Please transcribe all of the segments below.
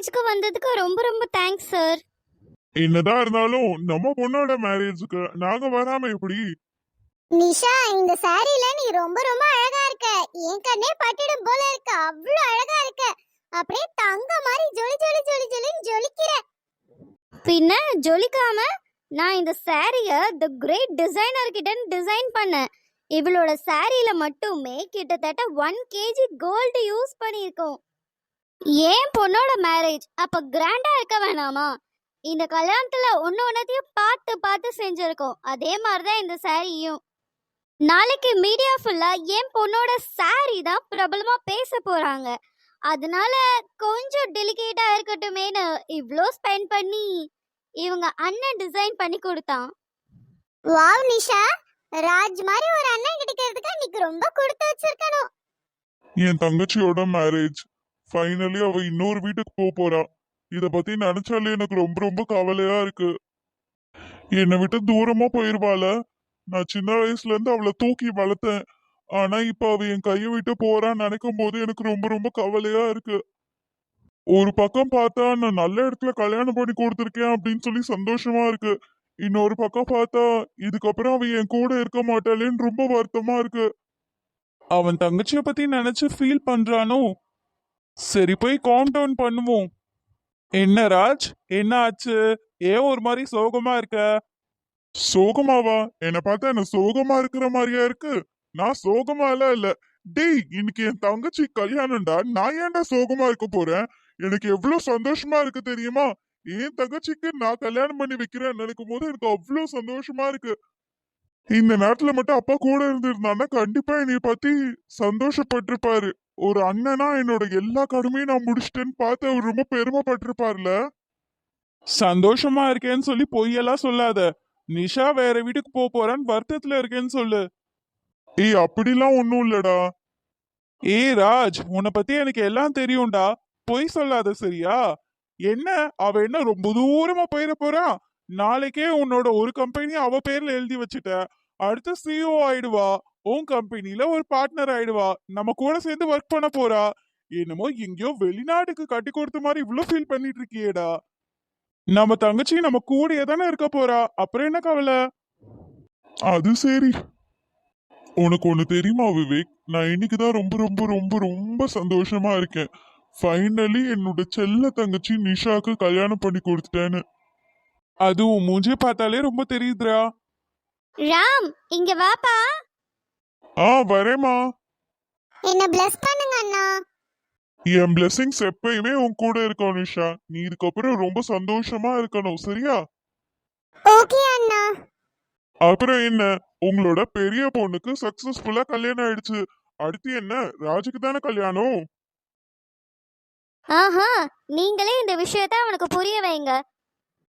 மேரேஜ்க்கு வந்ததுக்கு ரொம்ப ரொம்ப தேங்க்ஸ் சார் என்னதான் இருந்தாலும் நம்ம பொண்ணோட மேரேஜுக்கு நாங்க வராம எப்படி? நிஷா இந்த சாரில நீ ரொம்ப ரொம்ப அழகா இருக்க. என் கண்ணே பட்டுடும் போல இருக்கு. அவ்வளவு அழகா இருக்க. அப்படியே தங்க மாதிரி ஜொலி ஜொலி ஜொலி ஜொலின்னு ஜொலிக்கிற. பின்ன ஜொலிக்காம நான் இந்த சாரிய தி கிரேட் டிசைனர் கிட்ட டிசைன் பண்ணேன். இவளோட சாரியில மட்டுமே கிட்டத்தட்ட ஒன் கேஜி கோல்டு யூஸ் பண்ணியிருக்கோம். ஏன் பொண்ணோட மேரேஜ் அப்ப கிராண்டா இருக்க வேணாமா? இந்த கல்யாணத்துல ஒன்று ஒன்றத்தையும் பார்த்து பார்த்து செஞ்சிருக்கோம். அதே மாதிரி தான் இந்த சாரியும் நாளைக்கு மீடியா ஃபுல்லா என் பொண்ணோட சாரி தான் பிரபலமா பேச போறாங்க. அதனால கொஞ்சம் டெலிகேட்டா இருக்கட்டுமேனு இவ்ளோ ஸ்பெண்ட் பண்ணி இவங்க அண்ணன் டிசைன் பண்ணி கொடுத்தான். வாவ் நிஷா. ராஜ் மாதிரி ஒரு அண்ணன் கிடைக்கிறதுக்கு நீக்கு ரொம்ப கொடுத்து வச்சிருக்கணும். என் தங்கச்சியோட மேரேஜ் ஃபைனலி அவ இன்னொரு வீட்டுக்கு போக போறா. இத பத்தி நினைச்சாலே எனக்கு ரொம்ப ரொம்ப கவலையா இருக்கு. என்னை விட்டு தூரமா போயிருவாள? நான் சின்ன வயசுல இருந்து அவளை தூக்கி வளர்த்தேன். ஆனா இப்ப அவ என் கையை விட்டு போறான்னு நினைக்கும் போது எனக்கு ரொம்ப ரொம்ப கவலையா இருக்கு. ஒரு பக்கம் பார்த்தா நான் நல்ல இடத்துல கல்யாணம் பண்ணி கொடுத்துருக்கேன் அப்படின்னு சொல்லி சந்தோஷமா இருக்கு. இன்னொரு பக்கம் பார்த்தா இதுக்கப்புறம் அவ என் கூட இருக்க மாட்டாளேன்னு ரொம்ப வருத்தமா இருக்கு. அவன் தங்கச்சிய பத்தி நினைச்சு ஃபீல் பண்றானோ? சரி போய் காம் டவுன் பண்ணுவோம். என்ன ராஜ்? என்ன ஆச்சு? ஏன் ஒரு மாதிரி சோகமா இருக்க? சோகமாவா? என்ன பார்த்தா என்ன சோகமா இருக்கிற மாதிரியா இருக்கு? நான் சோகமா எல்லாம் இல்ல. டேய் இன்னைக்கு என் தங்கச்சி கல்யாணம்டா. நான் ஏன்டா சோகமா இருக்க போறேன்? எனக்கு எவ்வளவு சந்தோஷமா இருக்கு தெரியுமா? என் தங்கச்சிக்கு நான் கல்யாணம் பண்ணி வைக்கிறேன்னு நினைக்கும் போது எனக்கு அவ்வளவு சந்தோஷமா இருக்கு. இந்த நேரத்துல மட்டும் அப்பா கூட இருந்திருந்தான்னா கண்டிப்பா என்னைய பத்தி சந்தோஷப்பட்டிருப்பாரு. ஒரு அண்ணனா என்னோட எல்லா கடமையும் நான் முடிச்சிட்டேன்னு பார்த்து அவர் ரொம்ப பெருமைப்பட்டிருப்பார்ல? சந்தோஷமா இருக்கேன்னு சொல்லி பொய்யெல்லாம் சொல்லாத. நிஷா வேற வீட்டுக்கு போக போறான்னு வருத்தத்துல இருக்கேன்னு சொல்லு. ஏய் அப்படிலாம் ஒன்றும் இல்லடா. ஏய் ராஜ் உன்னை பத்தி எனக்கு எல்லாம் தெரியும்டா. பொய் சொல்லாத சரியா? என்ன? அவ என்ன ரொம்ப தூரமா போயிட போறான் நாளைக்கே உன்னோட ஒரு கம்பெனி அவ பேர்ல எழுதி வச்சுட்ட அடுத்து சிஓ ஆயிடுவா. உன் கம்பெனில ஒரு பார்ட்னர் ஆயிடுவா. நம்ம கூட சேர்ந்து ஒர்க் பண்ண போறா. என்னமோ எங்கேயோ வெளிநாட்டுக்கு கட்டி கொடுத்த மாதிரி இவ்வளோ ஃபீல் பண்ணிட்டு இருக்கியேடா. நம்ம தங்கச்சி நம்ம கூடயே தானே இருக்க போறா. அப்புறம் என்ன கவலை? அது சரி. உனக்கு ஒண்ணு தெரியுமா விவேக்? நான் இன்னைக்குதான் ரொம்ப ரொம்ப ரொம்ப ரொம்ப சந்தோஷமா இருக்கேன். ஃபைனலி என்னோட செல்ல தங்கச்சி நிஷாக்கு கல்யாணம் பண்ணி கொடுத்துட்டேன்னு. அது உன் மூஞ்சி பார்த்தாலே ரொம்ப தெரியுதுடா. ராம் இங்க வாப்பா. ஆ வரேம்மா. என்ன bless பண்ணுங்க அண்ணா. என் பிளெஸிங்ஸ் எப்பயுமே உன் கூட இருக்கும் நிஷா நீ இதுக்கப்புறம் ரொம்ப சந்தோஷமா இருக்கணும் சரியா? ஓகே அண்ணா. அப்புறம் என்ன? உங்களோட பெரிய பொண்ணுக்கு சக்சஸ்ஃபுல்லா கல்யாணம் ஆயிடுச்சு. அடுத்து என்ன? ராஜுக்கு தானே கல்யாணம்? ஆஹா நீங்களே இந்த விஷயத்த அவனுக்கு புரிய வைங்க.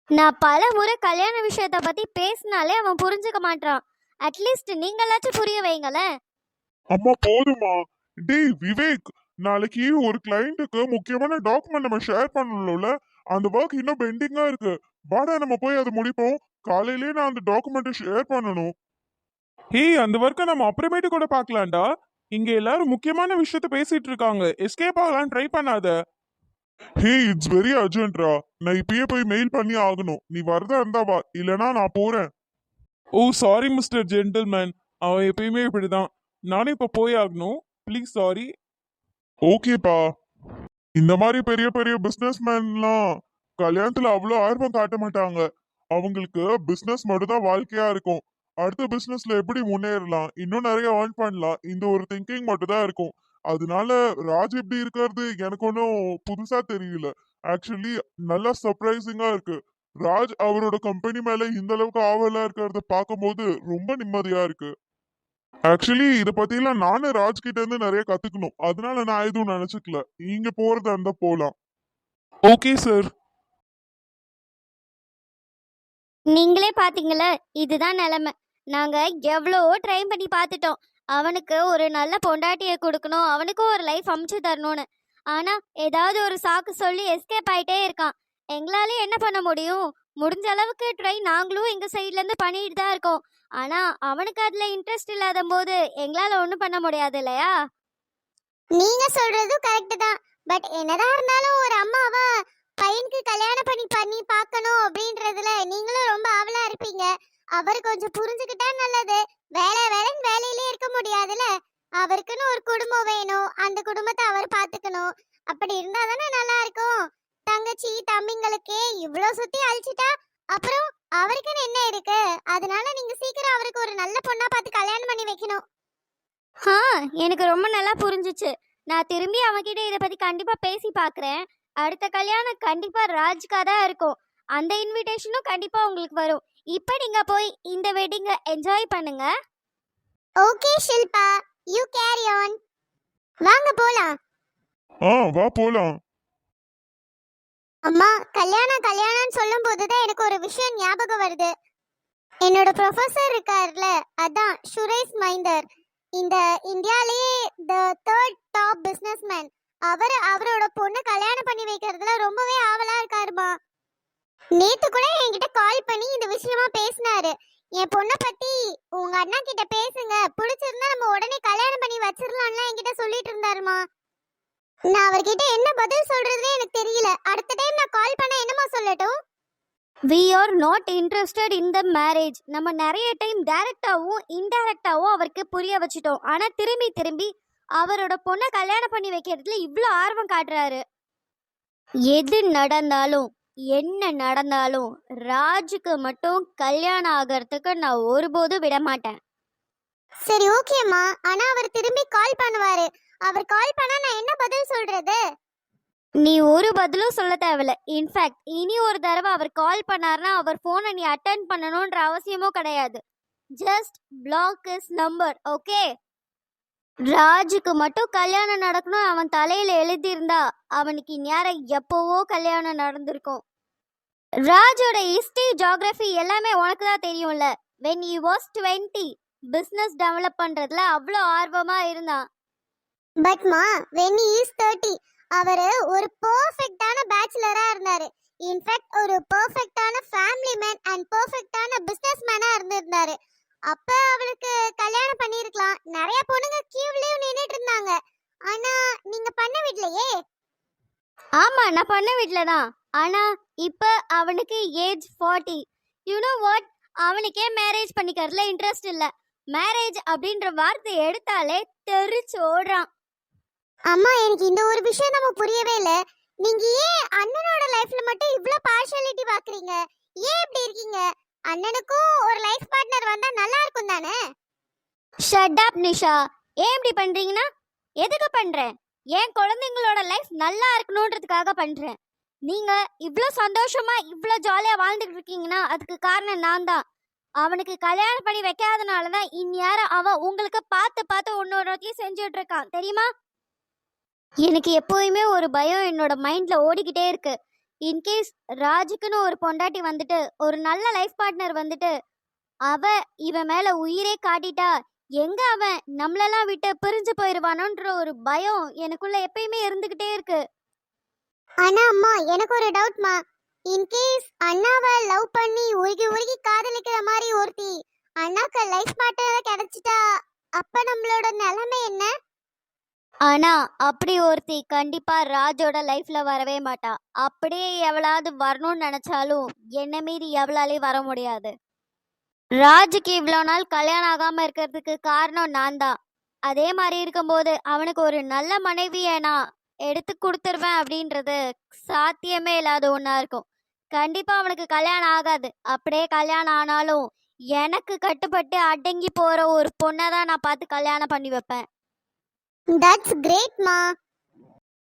நான் பல முறை கல்யாண விஷயத்த பத்தி பேசினாலே அவன் புரிஞ்சுக்க மாட்டான் அட்லீஸ்ட் நீங்களாச்சும் புரிய வைங்களேன். அம்மா போதுமா டேய் விவேக் நாளைக்கு ஒரு கிளைண்ட்டுக்கு முக்கியமான டாக்குமெண்ட் நம்ம ஷேர் பண்ணணும்ல? அந்த ஒர்க் இன்னும் பெண்டிங்கா இருக்கு. வாடா நம்ம போய் அதை முடிப்போம். காலையிலேயே நான் அந்த டாக்குமெண்ட்டை ஷேர் பண்ணணும். ஹேய் அந்த ஒர்க்கை நம்ம அப்புறமேட்டு கூட பார்க்கலாம்டா. இங்க எல்லாரும் முக்கியமான விஷயத்த பேசிட்டு இருக்காங்க. எஸ்கேப் ஆகலாம் ட்ரை பண்ணாத. ஹே இட்ஸ் வெரி அர்ஜென்ட்ரா நான் இப்பயே போய் மெயில் பண்ணி ஆகணும். நீ வரதா இருந்தா வா. இல்லனா நான் போறேன். ஓ சாரி மிஸ்டர் ஜென்டில்மேன் அவன் எப்பயுமே இப்படிதான். நானும் இப்ப போய் ஆகணும். ப்ளீஸ் சாரி ஓகேப்பா இந்த மாதிரி பெரிய பெரிய பிசினஸ் மேன்லாம் கல்யாணத்துல அவ்வளோ ஆர்வம் காட்ட மாட்டாங்க. அவங்களுக்கு பிசினஸ் மட்டும் தான் வாழ்க்கையா இருக்கும். அடுத்த பிசினஸ்ல எப்படி முன்னேறலாம்? இன்னும் நிறைய ஏர்ன் பண்ணலாம். இந்த ஒரு திங்கிங் மட்டும் தான் இருக்கும். அதனால ராஜ் எப்படி இருக்கிறது எனக்கு ஒன்றும் புதுசா தெரியல. ஆக்சுவலி நல்லா சர்ப்ரைசிங்கா இருக்கு. ராஜ் அவரோட கம்பெனி மேல இந்த அளவுக்கு ஆவலா இருக்கிறத பார்க்கும்போது ரொம்ப நிம்மதியா இருக்கு. ஆக்சுவலி இத பத்திலாம் நானும் ராஜ் கிட்ட இருந்து நிறைய கத்துக்கணும். அதனால நான் எதுவும் நினைச்சுக்கல. நீங்க போறதா இருந்தா போலாம். ஓகே சார் நீங்களே பாத்தீங்களா இதுதான் நிலைமை. நாங்க எவ்வளவோ ட்ரை பண்ணி பார்த்துட்டோம் அவனுக்கு ஒரு நல்ல பொண்டாட்டியை கொடுக்கணும். அவனுக்கும் ஒரு லைஃப் அமைச்சு தரணும்னு. ஆனா ஏதாவது ஒரு சாக்கு சொல்லி எஸ்கேப் ஆயிட்டே இருக்கான். எங்களாலே என்ன பண்ண முடியும்? முடிஞ்ச அளவுக்கு ட்ரை நாங்களும் எங்க சைட்ல இருந்து பண்ணிட்டு தான் இருக்கோம். ஆனா அவனுக்கு அதுல இன்ட்ரெஸ்ட் இல்லாத போது எங்களால ஒண்ணும் பண்ண முடியாது இல்லையா? நீங்க சொல்றதும் கரெக்ட் தான். பட் என்னதான் இருந்தாலும் ஒரு அம்மாவா பையனுக்கு கல்யாணம் பண்ணி பண்ணி பார்க்கணும் அப்படின்றதுல நீங்களும் ரொம்ப ஆவலா இருப்பீங்க. அவர் கொஞ்சம் புரிஞ்சுக்கிட்டா நல்லது. வேலை வேலைன்னு வேலையிலே இருக்க முடியாதுல அவருக்குன்னு ஒரு குடும்பம் வேணும். அந்த குடும்பத்தை அவர் பாத்துக்கணும் அப்படி இருந்தா தானே நல்லா இருக்கும். தங்கச்சி தம்பிங்களுக்கே இவ்வளவு சுத்தி அழிச்சிட்டா அப்புறம் அவருக்குன்னு என்ன இருக்கு? அதனால நீங்க சீக்கிரம் அவருக்கு ஒரு நல்ல பொண்ணா பார்த்து கல்யாணம் பண்ணி வைக்கணும். ஆ எனக்கு ரொம்ப நல்லா புரிஞ்சுச்சு. நான் திரும்பி அவன்கிட்ட இதை பத்தி கண்டிப்பா பேசி பார்க்கறேன். அடுத்த கல்யாணம் கண்டிப்பா ராஜ்கா தான் இருக்கும். அந்த இன்விடேஷனும் கண்டிப்பா உங்களுக்கு வரும். இப்போ நீங்க போய் இந்த வெட்டிங்கை என்ஜாய் பண்ணுங்க. Okay Shilpa. You carry on வாங்க போலாம். ஆ வா போலாம். அம்மா கல்யாணம் கல்யாணம்னு சொல்லும் போதுதான் எனக்கு ஒரு விஷயம் ஞாபகம் வருது. என்னோட ப்ரொஃபசர் இருக்கார்ல அதான் சுரேஷ் மைந்தர். இந்த இந்தியாலேயே த தேர்ட் டாப் பிசினஸ்மேன் அவர் அவரோட பொண்ணு கல்யாணம் பண்ணி வைக்கிறதுல ரொம்பவே ஆவலா இருக்காருமா. நேத்து கூட என்கிட்ட கால் பண்ணி இந்த விஷயமா பேசினாரு. என் பொண்ணை பத்தி உங்க அண்ணா கிட்ட பேசுங்க. பிடிச்சிருந்தா நம்ம உடனே கல்யாணம் பண்ணி வச்சிடலாம்லாம் என்கிட்ட சொல்லிட்டு இருந்தாருமா. நான் அவர்கிட்ட என்ன பதில் சொல்றதுன்னு எனக்கு தெரியல. அடுத்த டைம் நான் கால் பண்ண என்னமா சொல்லட்டும்? We are not interested in the marriage நம்ம நிறைய டைம் டைரக்டாகவும் இன்டைரக்டாகவும் அவருக்கு புரிய வச்சிட்டோம். ஆனால் திரும்பி திரும்பி அவரோட பொண்ணை கல்யாணம் பண்ணி வைக்கிறதுல இவ்வளோ ஆர்வம் காட்டுறாரு. எது நடந்தாலும் என்ன நடந்தாலும் ராஜுக்கு மட்டும் கல்யாணம் ஆகிறதுக்கு நான் ஒருபோதும் விட மாட்டேன் சரி ஓகேம்மா ஆனா அவர் திரும்பி கால் பண்ணுவாரு. அவர் கால் பண்ணா நான் என்ன பதில் சொல்றது? நீ ஒரு பதிலும் சொல்ல தேவையில்ல. இன்ஃபேக்ட் இனி ஒரு தடவை அவர் கால் பண்ணாருன்னா அவர் ஃபோனை நீ அட்டன் பண்ணணுன்ற அவசியமும் கிடையாது. Just block his number okay ராஜுக்கு மட்டும் கல்யாணம் நடக்கணும். அவன் தலையில எழுதியிருந்தா அவனுக்கு நேரம் எப்போவோ கல்யாணம் நடந்திருக்கும். ராஜோட ஹிஸ்டரி ஜியாகிரபி எல்லாமே உனக்கு தான் தெரியும்ல. When you was twenty business develop பண்றதுல அவ்வளோ ஆர்வமா இருந்தான். பட்மா வென் இஸ் தேர்ட்டி அவர் ஒரு பர்ஃபெக்டான பேச்சுலரா இருந்தாரு. இன்ஃபேக்ட் ஒரு பெர்ஃபெக்ட்டான ஃபேமிலி மேன் அண்ட் பர்ஃபெக்டான பிஸ்னஸ் மேனா இருந்திருந்தாரு. அப்ப அவளுக்கு கல்யாணம் பண்ணிருக்கலாம் நிறைய பொண்ணுங்க கியூவ்லயும் நின்னுட்டு இருந்தாங்க ஆனா நீங்க பண்ண விடலையே? ஆமா நான் பண்ண வீட்டில் தான். ஆனா இப்போ அவனுக்கு age forty you know what அவனுக்கே மேரேஜ் பண்ணிக்கிறதுல இன்ட்ரெஸ்ட் இல்லை. மேரேஜ் அப்படின்ற வார்த்தை எடுத்தாலே தெரிச்சு ஓடுறான். அம்மா எனக்கு இந்த ஒரு விஷயம் நம்ம புரியவே இல்ல. நீங்க ஏன் அண்ணனோட லைஃப்ல மட்டும் இவ்ளோ பார்ஷியாலிட்டி பாக்குறீங்க? ஏன் இப்படி இருக்கீங்க? அண்ணனுக்கும் ஒரு லைஃப் பார்ட்னர் வந்தா நல்லா இருக்கும் தானே? Shut up Nisha. ஏன் இப்படி பண்றீங்கன்னா? எதுக்கு பண்றேன்? என் குழந்தைங்களோட லைஃப் நல்லா இருக்கணுன்றதுக்காக பண்றேன். நீங்க இவ்வளோ சந்தோஷமா இவ்வளோ ஜாலியா வாழ்ந்துட்டு இருக்கீங்கன்னா அதுக்கு காரணம் நான் தான். அவனுக்கு கல்யாணம் பண்ணி வைக்காதனால தான் இந்நேரம் அவன் உங்களுக்கு பார்த்து பார்த்து ஒன்னொருத்தையும் செஞ்சுட்டு இருக்கான் தெரியுமா? எனக்கு எப்போயுமே ஒரு பயம் என்னோட மைண்ட்ல ஓடிக்கிட்டே இருக்கு. இன்கேஸ் ராஜுக்குன்னு ஒரு பொண்டாட்டி வந்துட்டு ஒரு நல்ல லைஃப் பார்ட்னர் வந்துட்டு அவ இவன் மேல உயிரே காட்டிட்டா எங்க அவன் நம்மளெல்லாம் விட்டு பிரிஞ்சு போயிருவானோன்ற ஒரு பயம் எனக்குள்ள எப்பயுமே இருந்துகிட்டே இருக்கு. ஆனா அம்மா எனக்கு ஒரு டவுட்மா இன்கேஸ் அண்ணாவை லவ் பண்ணி உருகி உருகி காதலிக்கிற மாதிரி ஒருத்தி அண்ணாக்கு லைஃப் பார்ட்னர் கிடைச்சிட்டா அப்ப நம்மளோட நிலைமை என்ன? ஆனா அப்படி ஒருத்தி கண்டிப்பா ராஜோட லைஃப்ல வரவே மாட்டா. அப்படியே எவளாவது வரணும்னு நினைச்சாலும் என்ன மீறி எவளாலே வர முடியாது. ராஜுக்கு இவ்வளோ நாள் கல்யாணம் ஆகாம இருக்கிறதுக்கு காரணம் நான் தான். அதே மாதிரி இருக்கும்போது அவனுக்கு ஒரு நல்ல மனைவியை நான் எடுத்து கொடுத்துருவேன் அப்படின்றது சாத்தியமே இல்லாத ஒன்றா இருக்கும். கண்டிப்பாக அவனுக்கு கல்யாணம் ஆகாது. அப்படியே கல்யாணம் ஆனாலும் எனக்கு கட்டுப்பட்டு அடங்கி போகிற ஒரு பொண்ணை தான் நான் பார்த்து கல்யாணம் பண்ணி வைப்பேன். That's great, Ma.